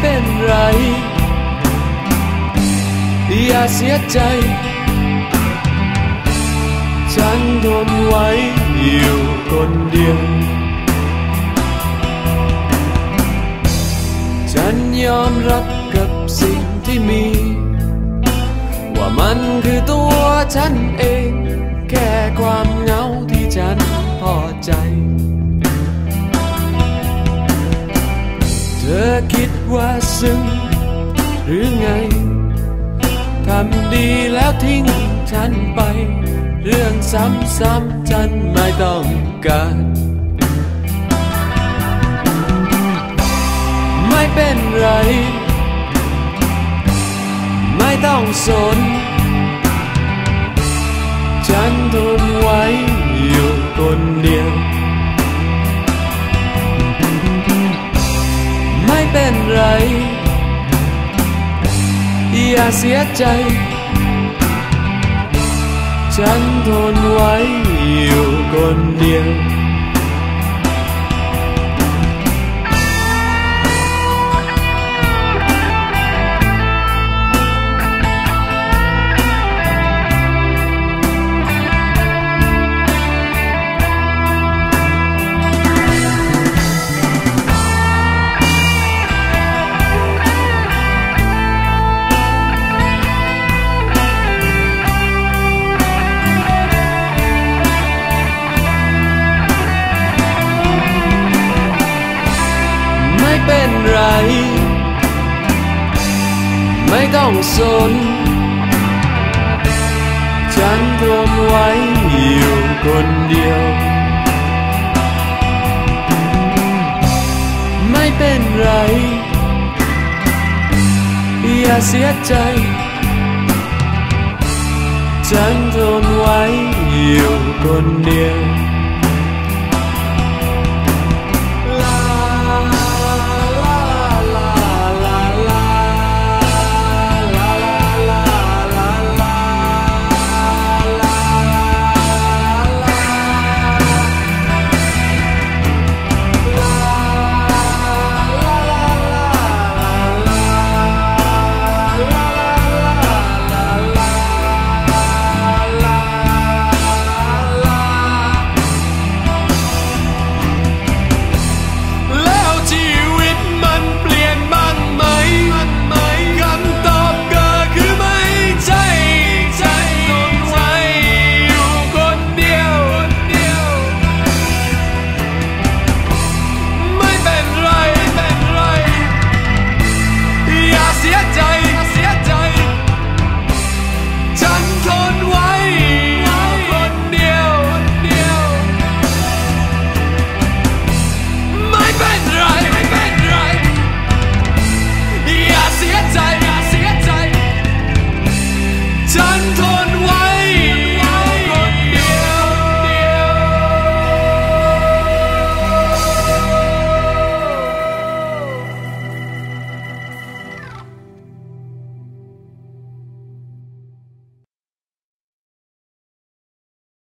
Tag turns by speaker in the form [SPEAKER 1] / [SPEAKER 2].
[SPEAKER 1] เป็นไร อย่าเสียใจ ฉันทนไว้อยู่คนเดียว ฉันยอมรับกับสิ่งที่มี ว่ามันคือตัวฉันเอง แค่ความเหงาที่ฉันพอใจ คิดว่าซึ้งหรือไง ทำดีแล้วทิ้งฉันไป เรื่องซ้ำๆฉันไม่ต้องการ ไม่เป็นไร ไม่ต้องสน ฉัน เสียใจ ฉันทนไว้อยู่คนเดียว ไรไม่ต้องสน ฉันทนไว้อยู่คนเดียว ไม่เป็นไร อย่าเสียใจ ฉันทนไว้อยู่คนเดียว